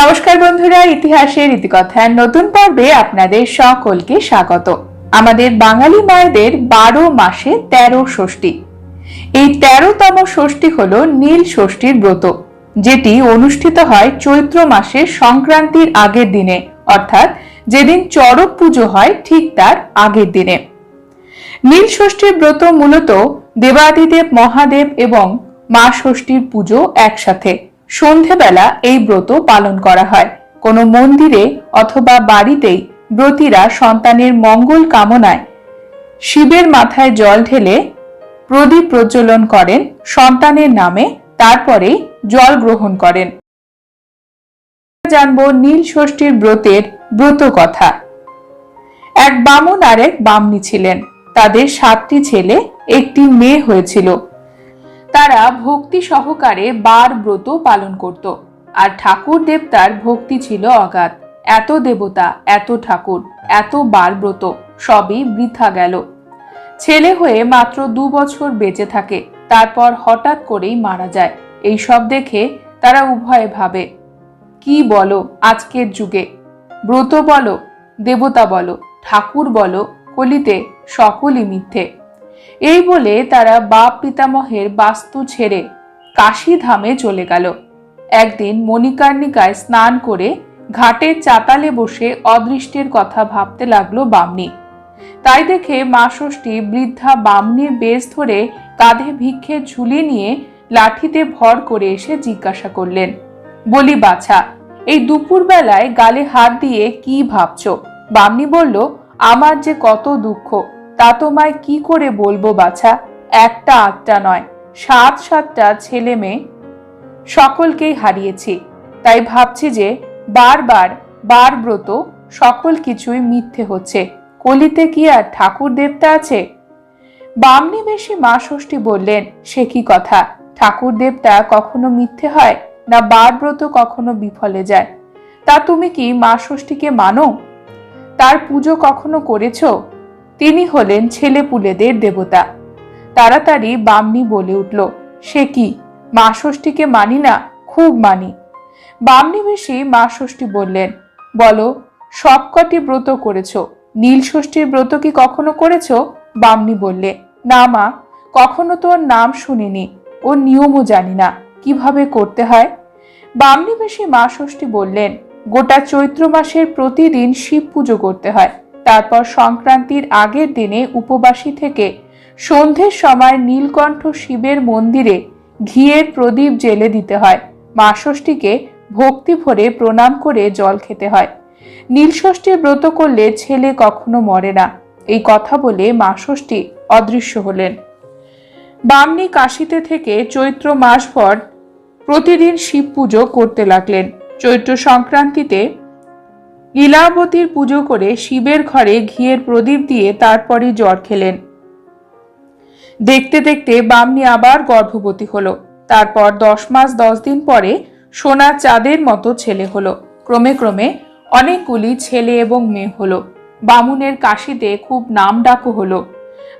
নমস্কার বন্ধুরা, ইতিহাসের ইতিকথার নতুন পর্বে আপনাদের সকলকে স্বাগত। আমাদের বাঙালি মায়েদের বারো মাসে তেরো ষষ্ঠী। এই তেরোতম ষষ্ঠী হল নীল ষষ্ঠীর ব্রত, যেটি অনুষ্ঠিত হয় চৈত্র মাসের সংক্রান্তির আগের দিনে, অর্থাৎ যেদিন চড়ক পুজো হয় ঠিক তার আগের দিনে। নীল ষষ্ঠীর ব্রত মূলত দেবাদিদেব, মহাদেব এবং মা ষষ্ঠীর পুজো একসাথে। সন্ধেবেলা এই ব্রত পালন করা হয়। কোনো মন্দিরে অথবা বাড়িতেই ব্রতীরা সন্তানের মঙ্গল কামনায় শিবের মাথায় জল ঢেলে প্রদীপ প্রজ্বলন করেন, সন্তানের নামে তারপরেই জল গ্রহণ করেন। জানব নীল ষষ্ঠীর ব্রতের ব্রত কথা। এক বামুন আর এক বামনি ছিলেন। তাদের সাতটি ছেলে, একটি মেয়ে হয়েছিল। তারা ভক্তি সহকারে বার ব্রত পালন করত। আর ঠাকুর দেবতার ভক্তি ছিল অগাধ। এত দেবতা, এত ঠাকুর, এত বার ব্রত, সবই বৃথা গেল। ছেলে হয়ে মাত্র দু বছর বেঁচে থাকে, তারপর হঠাৎ করেই মারা যায়। এই সব দেখে তারা উভয়ে ভাবে, কি বলো আজকের যুগে? ব্রত বলো, দেবতা বলো, ঠাকুর বলো, কলিতে সকলই মিথ্যে। এই বলে তারা বাপ পিতামহের বাস্তু ছেড়ে কাশী ধামে চলে গেল। একদিন মণিকার্ণিকায় স্নান করে ঘাটের চাতালে বসে অদৃষ্টের কথা ভাবতে লাগল বামনি। তাই দেখে মা ষষ্ঠী বৃদ্ধা বামনির বেশ ধরে কাঁধে ভিক্ষের ঝুলি নিয়ে লাঠিতে ভর করে এসে জিজ্ঞাসা করলেন, বলি বাছা, এই দুপুরবেলায় গালে হাত দিয়ে কি ভাবছ? বামনি বলল, আমার যে কত দুঃখ তা তোমায় কি করে বলব বাছা? একটা আটটা নয়, সাত সাতটা ছেলে মেয়ে। সকলকেই হারিয়েছি, তাই ভাবছি যে বারবার বার ব্রত সকল কিছুই মিথ্যে হচ্ছে। কলিতে কি আর ঠাকুর দেবতা আছে? বামনি বেশি মা ষষ্ঠী বললেন, সে কি কথা? ঠাকুর দেবতা কখনো মিথ্যে হয় না বার ব্রত কখনো বিফলে যায়? তা তুমি কি মা ষষ্ঠীকে মানো? তার পুজো কখনো করেছ? তিনি হলেন ছেলেপুলেদের দেবতা। তাড়াতাড়ি বামনি বলে উঠল, সে কি? মা ষষ্ঠীকে মানি না? খুব মানি। বামনি বেশি মা ষষ্ঠী বললেন, বলো সবকটি ব্রত করেছ? নীল ষষ্ঠীর ব্রত কি কখনো করেছ? বামনি বললে, না মা, কখনো তো ওর নাম শুনিনি। ও নিয়মও জানি না। কীভাবে করতে হয়? বামনি বেশি মা ষষ্ঠী বললেন, গোটা চৈত্র মাসের প্রতিদিন শিব পুজো করতে হয়। তারপর সংক্রান্তির আগের দিনে উপবাসী থেকে সন্ধ্যের সময় নীলকণ্ঠ শিবের মন্দিরে ঘিয়ের প্রদীপ জেলে দিতে হয়। মা ষষ্ঠীকে ভক্তি ভরে প্রণাম করে জল খেতে হয়। নীলষষ্ঠীর ব্রত করলে ছেলে কখনো মরে না। এই কথা বলে মা ষষ্ঠী অদৃশ্য হলেন। বামনি কাশিতে থেকে চৈত্র মাসভর প্রতিদিন শিব পুজো করতে লাগলেন। চৈত্র সংক্রান্তিতে লীলাবতীর পুজো করে শিবের ঘরে ঘিয়ের প্রদীপ দিয়ে তারপরে জ্বর খেলেন। দেখতে দেখতে বামনি আবার গর্ভবতী হলো। তারপর দশ মাস দশ দিন পরে সোনার চাঁদের মতো ছেলে হলো। ক্রমে ক্রমে অনেকগুলি ছেলে এবং মেয়ে হলো। বামুনের কাশিতে খুব নাম ডাকও হলো।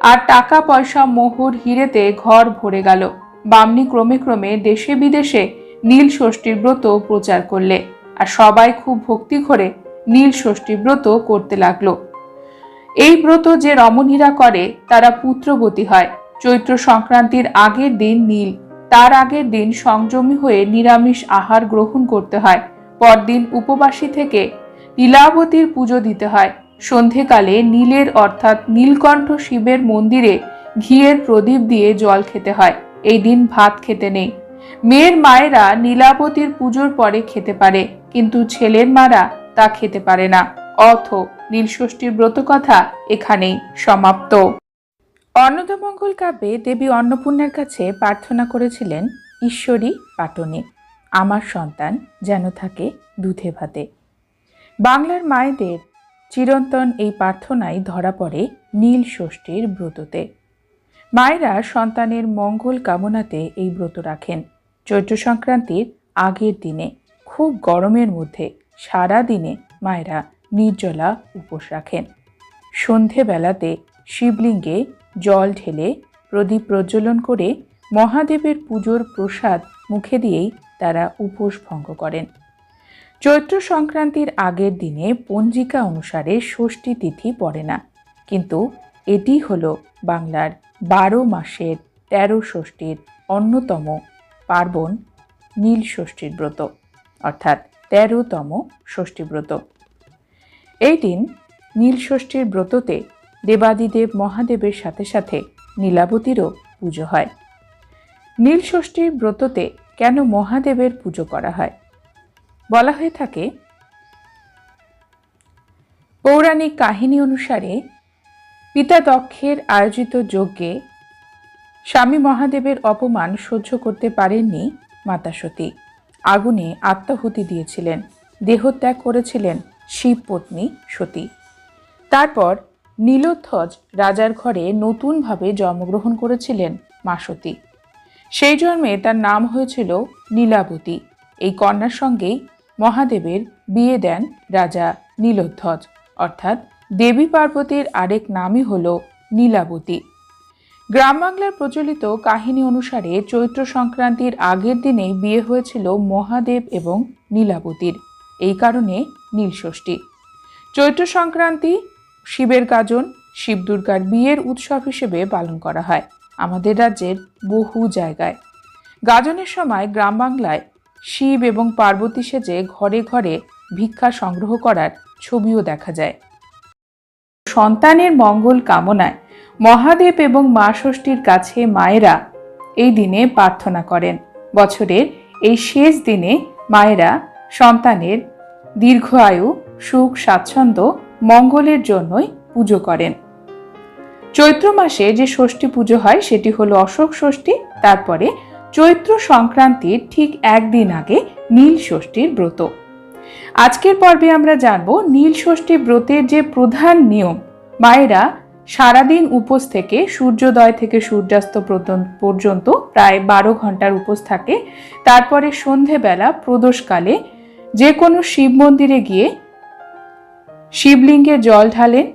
আর টাকা পয়সা মোহর হিরেতে ঘর ভরে গেল। বামনি ক্রমে ক্রমে দেশে বিদেশে নীল ষষ্ঠীর ব্রত প্রচার করলে। আর সবাই খুব ভক্তি করে নীল ষষ্ঠী ব্রত করতে লাগল। এই ব্রত যে রমণীরা করে, তারা পুত্রবতী হয়। চৈত্র সংক্রান্তির আগের দিন নীল, তার আগের দিন সংযমী হয়ে নিরামিষ আহার গ্রহণ করতে হয়। পরদিন উপবাসী থেকে লীলাবতীর পুজো দিতে হয়। সন্ধেকালে নীলের অর্থাৎ নীলকণ্ঠ শিবের মন্দিরে ঘিয়ের প্রদীপ দিয়ে জল খেতে হয়। এই দিন ভাত খেতে নেই। মেয়ের মায়েরা নীলাবতীর পুজোর পরে খেতে পারে, কিন্তু ছেলের মারা তা খেতে পারে না। অথ নীলষষ্ঠীর ব্রত কথা এখানেই সমাপ্ত। অন্নদামঙ্গল কাব্যে দেবী অন্নপূর্ণার কাছে প্রার্থনা করেছিলেন, ঈশ্বরী, পাটনে, আমার সন্তান যেন থাকে দুধে ভাতে। বাংলার মায়েদের চিরন্তন এই প্রার্থনাই ধরা পড়ে নীল ষষ্ঠীর ব্রততে। মায়েরা সন্তানের মঙ্গল কামনাতে এই ব্রত রাখেন। চৈত্র সংক্রান্তির আগের দিনে, খুব গরমের মধ্যে সারা দিনে মায়েরা নির্জলা উপোস রাখেন। সন্ধেবেলাতে শিবলিঙ্গে জল ঢেলে প্রদীপ প্রজ্বলন করে মহাদেবের পুজোর প্রসাদ মুখে দিয়েই তারা উপোস ভঙ্গ করেন। চৈত্র সংক্রান্তির আগের দিনে পঞ্জিকা অনুসারে ষষ্ঠী তিথি পড়ে না, কিন্তু এটি হল বাংলার বারো মাসের তেরো ষষ্ঠীর অন্যতম পার্বণ নীল ষষ্ঠীর ব্রত। অর্থাৎ তেরোতম ষষ্ঠী ব্রত। এই দিন নীলষষ্ঠীর ব্রততে দেবাদিদেব মহাদেবের সাথে সাথে নীলাবতীরও পুজো হয়। নীলষষ্ঠীর ব্রততে কেন মহাদেবের পুজো করা হয়? বলা হয়ে থাকে, পৌরাণিক কাহিনী অনুসারে পিতা দক্ষের আয়োজিত যজ্ঞে স্বামী মহাদেবের অপমান সহ্য করতে পারেননি মাতা সতী। আগুনে আত্মাহুতি দিয়েছিলেন, দেহত্যাগ করেছিলেন শিব পত্নী সতী। তারপর নীলোধ্বজ রাজার ঘরে নতুনভাবে জন্মগ্রহণ করেছিলেন মা সতী। সেই জন্মে তার নাম হয়েছিল নীলাবতী। এই কন্যার সঙ্গেই মহাদেবের বিয়ে দেন রাজা নীলোধ্বজ অর্থাৎ দেবী পার্বতীর আরেক নামই হল নীলাবতী। গ্রাম বাংলার প্রচলিত কাহিনী অনুসারে চৈত্র সংক্রান্তির আগের দিনেই বিয়ে হয়েছিল মহাদেব এবং নীলাবতীর। এই কারণে নীলষষ্ঠী চৈত্র সংক্রান্তি শিবের গাজন শিব দুর্গার বিয়ের উৎসব হিসেবে পালন করা হয় আমাদের রাজ্যের বহু জায়গায়। গাজনের সময় গ্রাম বাংলায় শিব এবং পার্বতী সেজে ঘরে ঘরে ভিক্ষা সংগ্রহ করার ছবিও দেখা যায়। সন্তানের মঙ্গল কামনায় মহাদেব এবং মা ষষ্ঠীর কাছে মায়েরা এই দিনে প্রার্থনা করেন। বছরের এই শেষ দিনে মায়েরা সন্তানের দীর্ঘ আয়ু, সুখ, স্বাচ্ছন্দ্য, মঙ্গলের জন্যই পুজো করেন। চৈত্র মাসে যে ষষ্ঠী পুজো হয় সেটি হলো অশোক ষষ্ঠী। তারপরে চৈত্র সংক্রান্তির ঠিক একদিন আগে নীল ষষ্ঠীর ব্রত। আজকের পর্বে আমরা জানব নীল ষষ্ঠী ব্রতের যে প্রধান নিয়ম, মায়েরা সারাদিন উপোস থেকে, সূর্যোদয় থেকে সূর্যাস্ত পর্যন্ত- প্রায় বারো ঘণ্টার উপোস থাকে। তারপরে সন্ধেবেলা, প্রদোষকালে যে কোনো শিব মন্দিরে গিয়ে শিবলিঙ্গে জল ঢালেন,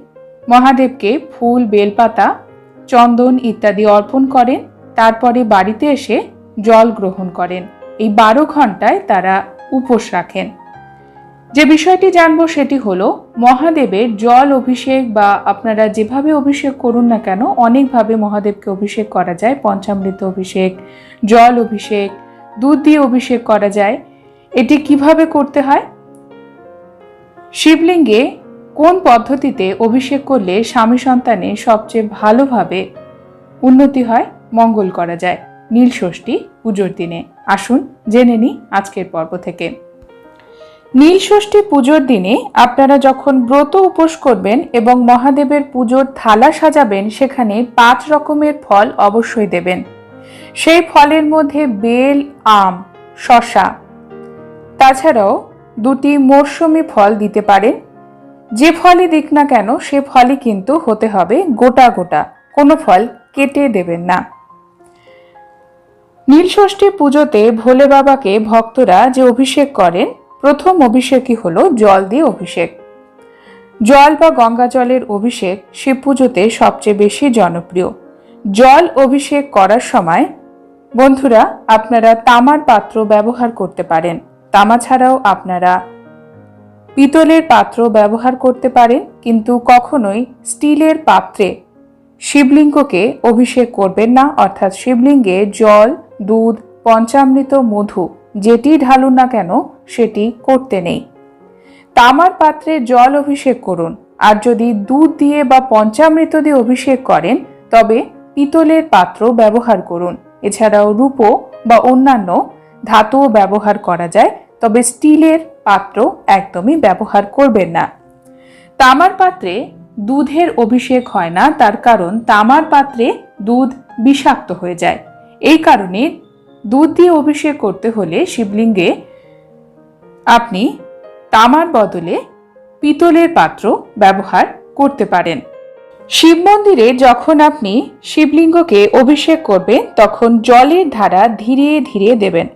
মহাদেবকে ফুল, বেলপাতা, চন্দন ইত্যাদি অর্পণ করেন, তারপরে বাড়িতে এসে জল গ্রহণ করেন। এই বারো ঘন্টায় তারা উপোস রাখেন। যে বিষয়টি জানব সেটি হলো, মহাদেবের জল অভিষেক বা আপনারা যেভাবে অভিষেক করুন না কেন, অনেকভাবে মহাদেবকে অভিষেক করা যায়। পঞ্চামৃত অভিষেক, জল অভিষেক, দুধ দিয়ে অভিষেক করা যায়। এটি কীভাবে করতে হয়? শিবলিঙ্গে কোন পদ্ধতিতে অভিষেক করলে স্বামী সন্তানে সবচেয়ে ভালোভাবে উন্নতি হয়? মঙ্গল করা যায়। নীল ষষ্ঠী পুজোর দিনে। আসুন, জেনে নিই আজকের পর্ব থেকে। নীল ষষ্ঠী পুজোর দিনে আপনারা যখন ব্রত উপোস করবেন এবং মহাদেবের পুজোর থালা সাজাবেন, সেখানে পাঁচ রকমের ফল অবশ্যই দেবেন। সেই ফলের মধ্যে বেল, আম শশা তাছাড়াও দুটি মরশুমি ফল দিতে পারেন। যে ফলই দিক না কেন, সে ফলই কিন্তু হতে হবে গোটা গোটা। কোনো ফল কেটে দেবেন না। নীলষষ্ঠী পুজোতে ভোলে বাবাকে ভক্তরা যে অভিষেক করেন প্রথম অভিষেকই হলো জল দিয়ে অভিষেক। জল বা গঙ্গা জলের অভিষেক শিব পুজোতে সবচেয়ে বেশি জনপ্রিয়। জল অভিষেক করার সময়, বন্ধুরা, আপনারা তামার পাত্র ব্যবহার করতে পারেন। তামা ছাড়াও আপনারা পিতলের পাত্র ব্যবহার করতে পারেন, কিন্তু কখনোই স্টিলের পাত্রে শিবলিঙ্গকে অভিষেক করবেন না। অর্থাৎ শিবলিঙ্গে জল, দুধ, পঞ্চামৃত, মধু, যেটি ঢালুন না কেন সেটি করতে নেই। তামার পাত্রে জল অভিষেক করুন, আর যদি দুধ দিয়ে বা পঞ্চামৃত দিয়ে অভিষেক করেন, তবে পিতলের পাত্র ব্যবহার করুন। এছাড়াও রূপো বা অন্যান্য ধাতুও ব্যবহার করা যায়, তবে স্টিলের পাত্র একদমই ব্যবহার করবেন না। তামার পাত্রে দুধের অভিষেক হয় না, তার কারণ তামার পাত্রে দুধ বিষাক্ত হয়ে যায়। এই কারণে দুধ দিয়ে অভিষেক করতে হলে শিবলিঙ্গে আপনি তামার বদলে পিতলের পাত্র ব্যবহার করতে পারেন। শিব মন্দিরে যখন আপনি শিবলিঙ্গকে অভিষেক করবেন, তখন জলের ধারা ধীরে ধীরে দেবেন।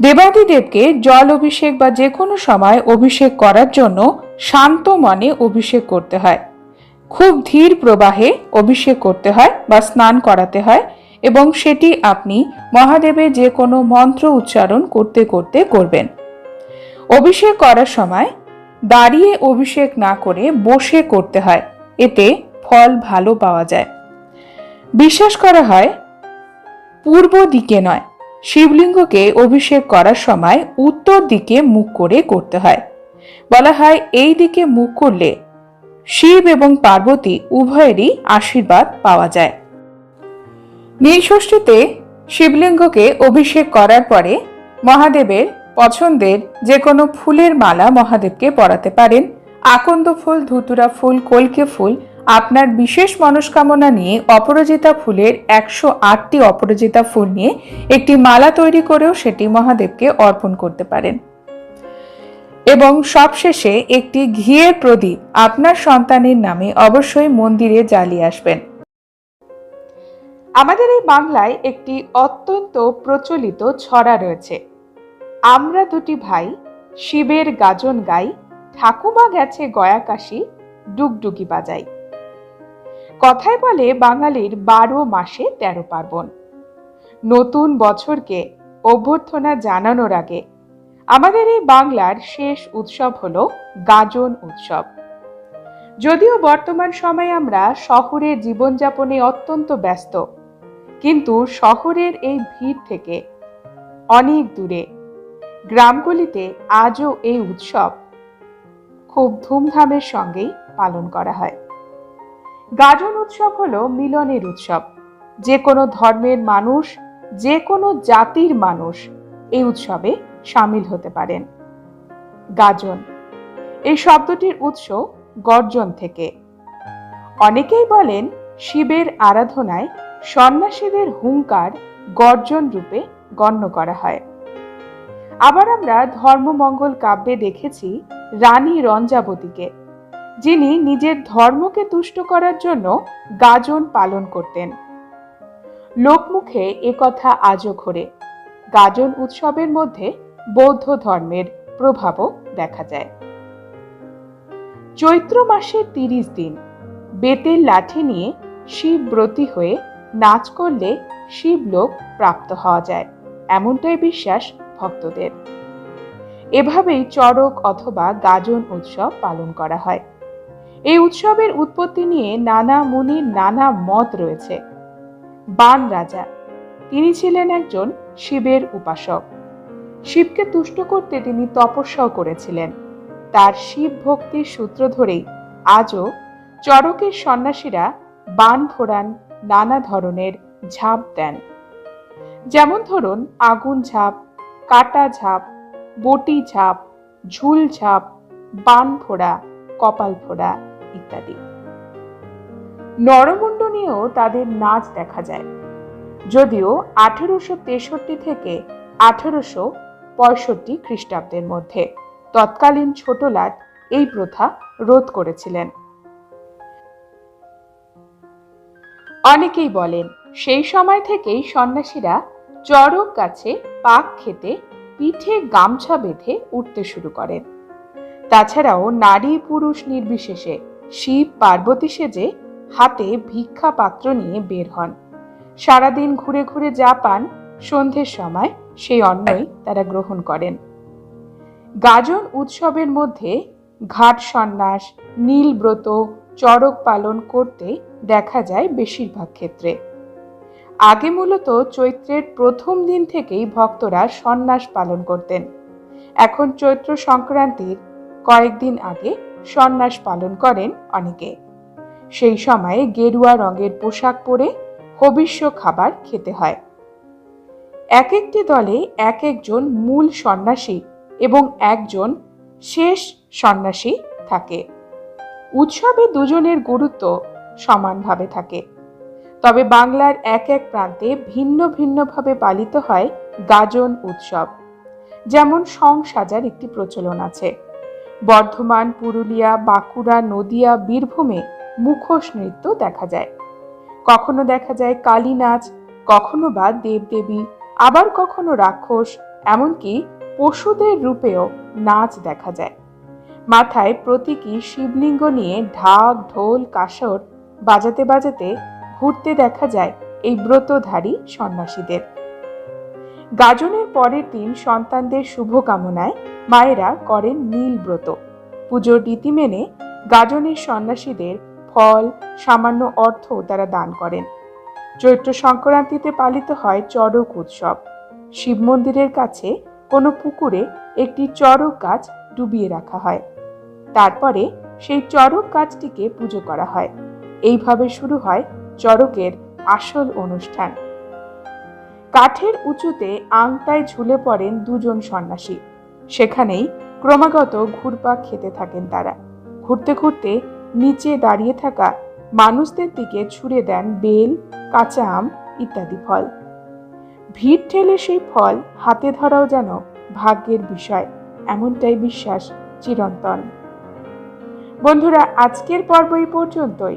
দেবাদিদেবকে জল অভিষেক বা যে কোনো সময় অভিষেক করার জন্য শান্ত মনে অভিষেক করতে হয়। খুব ধীর প্রবাহে অভিষেক করতে হয় বা স্নান করাতে হয় এবং সেটি আপনি মহাদেবের যে কোনো মন্ত্র উচ্চারণ করতে করতে করবেন। অভিষেক করার সময় দাঁড়িয়ে অভিষেক না করে বসে করতে হয়। এতে ফল ভালো পাওয়া যায়। বিশ্বাস করা হয়, পূর্ব দিকে নয়, শিবলিঙ্গকে অভিষেক করার সময় উত্তর দিকে মুখ করে করতে হয়। বলা হয়, এই দিকে মুখ করলে শিব এবং পার্বতী উভয়েরই আশীর্বাদ পাওয়া যায়। নীলষষ্ঠীতে শিবলিঙ্গকে অভিষেক করার পরে মহাদেবের পছন্দের যে কোনো ফুলের মালা মহাদেবকে পরাতে পারেন। আকন্দ ফুল, ধুতুরা ফুল, কলকে ফুল, আপনার বিশেষ মনস্কামনা নিয়ে অপরাজিতা ফুলের একশো আটটি অপরাজিতা ফুল নিয়ে একটি মালা তৈরি করেও সেটি মহাদেবকে অর্পণ করতে পারেন। এবং সবশেষে একটি ঘিয়ের প্রদীপ আপনার সন্তানের নামে অবশ্যই মন্দিরে জ্বালিয়ে আসবেন। আমাদের এই বাংলায় একটি অত্যন্ত প্রচলিত ছড়া রয়েছে। আমরা দুটি ভাই শিবের গাজন গাই, ঠাকুমা গেছে গয়াকাশি, ডুগডুগি বাজাই। কথায় বলে বাঙালির বারো মাসে তেরো পার্বণ। নতুন বছরকে অভ্যর্থনা জানানোর আগে আমাদের এই বাংলার শেষ উৎসব হল গাজন উৎসব। যদিও বর্তমান সময়ে আমরা শহরের জীবনযাপনে অত্যন্ত ব্যস্ত, কিন্তু শহরের এই ভিড় থেকে অনেক দূরে গ্রামগুলিতে আজও এই উৎসব খুব ধুমধামের সঙ্গেই পালন করা হয়। গাজন উৎসব হলো মিলনের উৎসব। যে কোনো ধর্মের মানুষ, যে কোনো জাতির মানুষ এই উৎসবে সামিল হতে পারেন। গাজন, এই শব্দটির উৎস গর্জন থেকে। অনেকেই বলেন শিবের আরাধনায় সন্ন্যাসীদের হুঙ্কার গর্জন রূপে গণ্য করা হয়। আবার আমরা ধর্মমঙ্গল কাব্যে দেখেছি রানী রঞ্জাবতীকে, যিনি নিজের ধর্মকে তুষ্ট করার জন্য গাজন পালন করতেন। লোকমুখে একথা আজও ঘোরে। গাজন উৎসবের মধ্যে বৌদ্ধ ধর্মের প্রভাবও দেখা যায়। চৈত্র মাসের তিরিশ দিন, বেতের লাঠি নিয়ে শিব ব্রতী হয়ে নাচ করলে শিবলোক প্রাপ্ত হওয়া যায়, এমনটাই বিশ্বাস ভক্তদের। এভাবেই চড়ক অথবা গাজন উৎসব পালন করা হয়। এই উৎসবের উৎপত্তি নিয়ে নানা মুনির নানা মত রয়েছে। বান রাজা, তিনি ছিলেন একজন শিবের উপাসক। শিবকে তুষ্ট করতে তিনি তপস্যাও করেছিলেন। তার শিব ভক্তির সূত্র ধরেই আজও চরকের সন্ন্যাসীরা বান ফোড়ান নানা ধরনের ঝাঁপ দেন। যেমন ধরুন, আগুন ঝাঁপ কাটা ঝাঁপ, বটি ঝাঁপ, ঝুল ঝাঁপ, বান ফোড়া, কপাল ফোড়া ইত্যাদি। নরমুণ্ড তাদের নাচ দেখা যায়। যদিও আঠেরোশো তেষট্টি থেকে আঠেরোশো পঁয়ষট্টি খ্রিস্টাব্দের মধ্যে তৎকালীন ছোটলাট এই প্রথা রোধ করেছিলেন। অনেকেই বলেন, সেই সময় থেকেই সন্ন্যাসীরা চড়ক গাছে পাক খেতে পিঠে গামছা বেঁধে উঠতে শুরু করেন। তাছাড়াও নারী পুরুষ নির্বিশেষে শিব পার্বতী সেজে হাতে ভিক্ষা পাত্র নিয়ে বের হন। সারাদিন ঘুরে ঘুরে যা পান, সন্ধ্যের সময় সেই অন্নই তারা গ্রহণ করেন। গাজন উৎসবের মধ্যে ঘাট সন্ন্যাস নীলব্রত চড়ক পালন করতে দেখা যায় বেশিরভাগ ক্ষেত্রে। আগে মূলত চৈত্রের প্রথম দিন থেকেই ভক্তরা সন্ন্যাস পালন করতেন। এখন চৈত্র সংক্রান্তির কয়েকদিন আগে সন্ন্যাস পালন করেন অনেকে। সেই সময়ে গেরুয়া রঙের পোশাক পরে হবিষ্য খাবার খেতে হয়। এক একটি দলে এক একজন মূল সন্ন্যাসী এবং একজন শেষ সন্ন্যাসী থাকে। উৎসবে দুজনের গুরুত্ব সমানভাবে থাকে। তবে বাংলার এক এক প্রান্তে ভিন্ন ভিন্নভাবে পালিত হয় গাজন উৎসব। যেমন সং সাজার একটি প্রচলন আছে। বর্ধমান, পুরুলিয়া, বাঁকুড়া, নদিয়া, বীরভূমে মুখোশ নৃত্য দেখা যায়। কখনো দেখা যায় কালী নাচ, কখনো বা দেবদেবী, আবার কখনো রাক্ষস, এমনকি পশুদের রূপেও নাচ দেখা যায়। মাথায় প্রতীকী শিবলিঙ্গ নিয়ে ঢাক, ঢোল, কাসর বাজাতে বাজাতে ঘুরতে দেখা যায় এই ব্রতধারী সন্ন্যাসীদের। গাজনের পরের দিন সন্তানদের শুভ কামনায় মায়েরা করেন নীল ব্রত। পুজোর রীতি মেনে গাজনের সন্ন্যাসীদের ফল, সামান্য অর্থ তারা দান করেন। চৈত্র সংক্রান্তিতে পালিত হয় চড়ক উৎসব। শিব মন্দিরের কাছে কোনো পুকুরে একটি চড়ক গাছ ডুবিয়ে রাখা হয়। তারপরে সেই চড়ক গাছটিকে পুজো করা হয়। এইভাবে শুরু হয় চড়কের আসল অনুষ্ঠান। কাঠের উঁচুতে আংটায় ঝুলে পড়েন দুজন সন্ন্যাসী। সেখানেই ক্রমাগত ঘুরপাক খেতে থাকেন তারা। ঘুরতে ঘুরতে নিচে দাঁড়িয়ে থাকা মানুষদের দিকে ছুড়ে দেন বেল, কাঁচা আম ইত্যাদি ফল। ভিড় ঠেলে সেই ফল হাতে ধরাও যেন ভাগ্যের বিষয়, এমনটাই বিশ্বাস চিরন্তন। বন্ধুরা, আজকের পর্ব এই পর্যন্তই।